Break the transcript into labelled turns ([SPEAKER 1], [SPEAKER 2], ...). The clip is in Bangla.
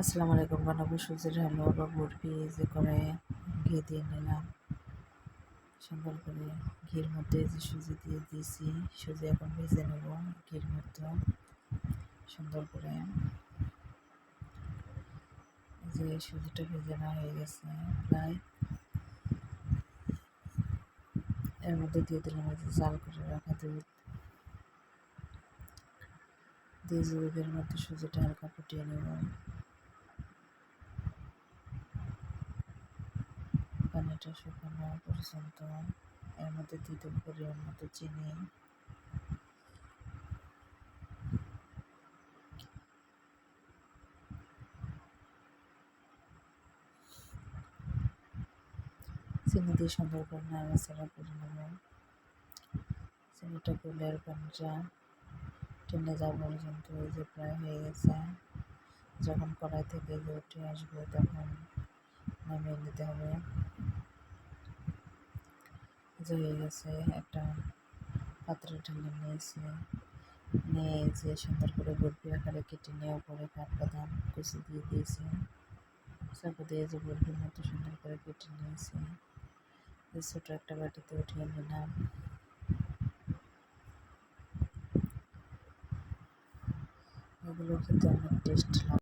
[SPEAKER 1] আসসালামু আলাইকুম বানাবো সুজির হালুয়া বা বরফি যে করে ঘি দিয়ে নিলাম। সুন্দর করে ঘির মধ্যে যে সুজি দিয়ে দিয়েছি, সুজি এখন ভেজে নেব ঘির মধ্যে। সুন্দর করে যে সুজিটা ভেজে না হয়ে গেছে প্রায়। এর মধ্যে দিয়ে দিলাম যে জাল করে রাখা দুধ। দিয়ে দুধের মধ্যে সুজিটা হালকা ফুটিয়ে নেব। পানিটা শুকানো পর্যন্ত এর মধ্যে দিয়ে দেবো পরিমাণ মতো চিনি। চিনি দিয়ে সুন্দর করে নাড়াচাড়া করে নেব। চিনিটা গুলের পানিটা টেনে যাওয়া পর্যন্ত এই যে প্রায় হয়ে গেছে। যখন কড়াই থেকে উঠে আসবে তখন নামিয়ে নিতে হবে। হয়ে গেছে, একটা পাত্রে ঢেলে নিয়েছি। নিয়ে যে সুন্দর করে বরফি আকারে কেটে নেওয়ার পরে কাঠবাদাম কুচি দিয়ে দিয়েছি। চাকু দিয়ে যে বরফির মতো সুন্দর করে কেটে নিয়েছি। ছোটো একটা বাটিতে উঠিয়ে নিলাম। এগুলো খেতে অনেক টেস্ট লাগে।